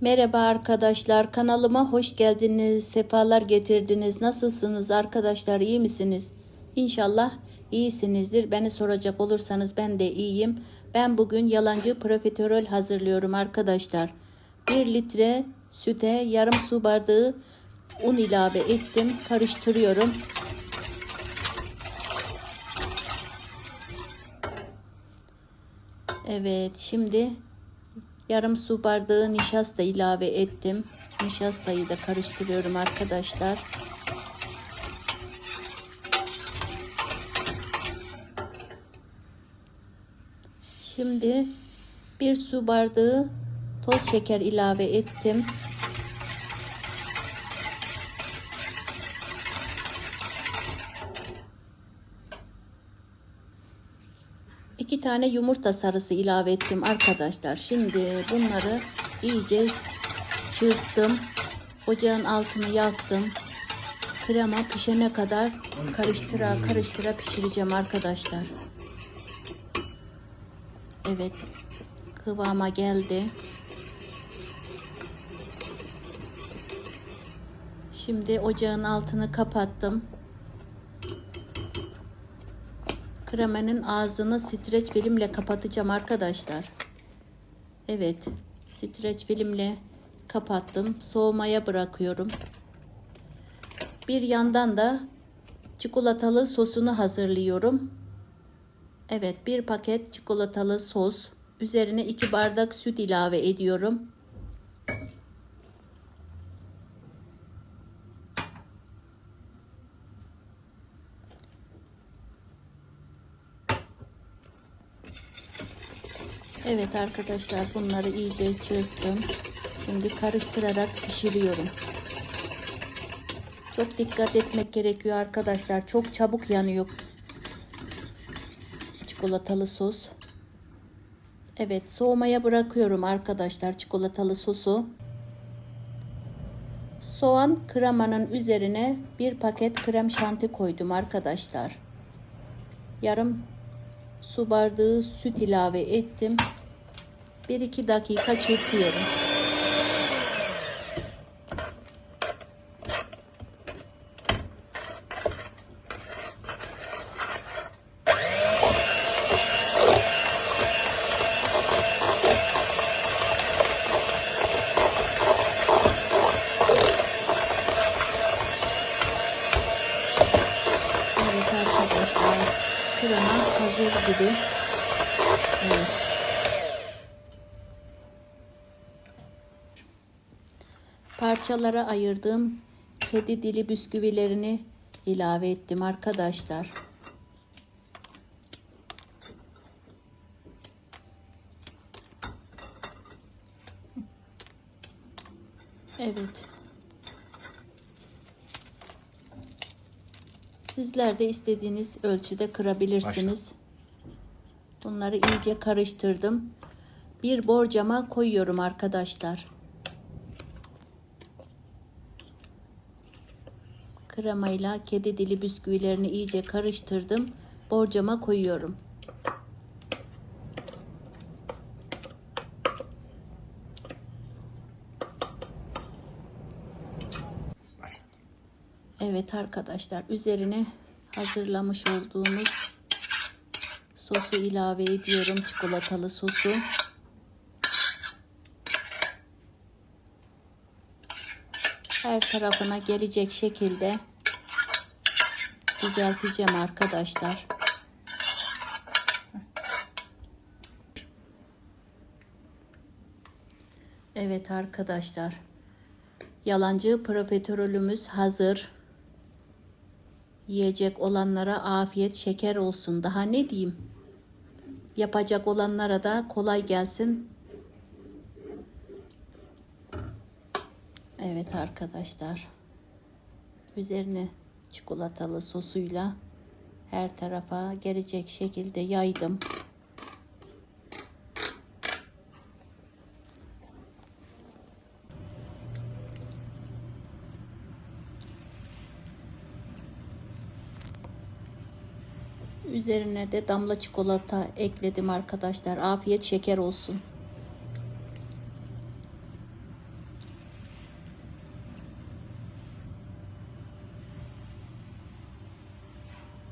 Merhaba arkadaşlar kanalıma hoş geldiniz sefalar getirdiniz. Nasılsınız arkadaşlar iyi misiniz? İnşallah iyisinizdir. Beni soracak olursanız ben de iyiyim. Ben bugün yalancı profiterol hazırlıyorum arkadaşlar. 1 litre süte yarım su bardağı un ilave ettim karıştırıyorum. Evet şimdi yarım su bardağı nişasta ilave ettim. Nişastayı da karıştırıyorum arkadaşlar. Şimdi bir su bardağı toz şeker ilave ettim. İki tane yumurta sarısı ilave ettim arkadaşlar. Şimdi bunları iyice çırptım. Ocağın altını yaktım. Krema pişene kadar karıştıra karıştıra pişireceğim arkadaşlar. Evet. Kıvama geldi. Şimdi ocağın altını kapattım. Kremanın ağzını streç filmle kapatacağım arkadaşlar. Evet. Streç filmle kapattım. Soğumaya bırakıyorum. Bir yandan da çikolatalı sosunu hazırlıyorum. Evet, bir paket çikolatalı sos. Üzerine iki bardak süt ilave ediyorum. Evet arkadaşlar bunları iyice çırptım. Şimdi karıştırarak pişiriyorum. Çok dikkat etmek gerekiyor arkadaşlar. Çok çabuk yanıyor. Çikolatalı sos. Evet soğumaya bırakıyorum arkadaşlar çikolatalı sosu. Soğan kremanın üzerine bir paket krem şanti koydum arkadaşlar. Yarım su bardağı süt ilave ettim. 1-2 dakika çırpıyorum. Evet arkadaşlar krema hazır gibi. Evet. Parçalara ayırdığım kedi dili bisküvilerini ilave ettim arkadaşlar. Evet. Sizler de istediğiniz ölçüde kırabilirsiniz. Bunları iyice karıştırdım. Bir borcama koyuyorum arkadaşlar. Kremayla kedi dili bisküvilerini iyice karıştırdım. Borcama koyuyorum. Evet arkadaşlar üzerine hazırlamış olduğumuz sosu ilave ediyorum çikolatalı sosu. Her tarafına gelecek şekilde düzelteceğim arkadaşlar. Evet arkadaşlar. Yalancı profiterolümüz hazır. Yiyecek olanlara afiyet şeker olsun. Daha ne diyeyim? Yapacak olanlara da kolay gelsin. Evet arkadaşlar. Üzerine çikolatalı sosuyla her tarafa gelecek şekilde yaydım. Üzerine de damla çikolata ekledim arkadaşlar. Afiyet şeker olsun.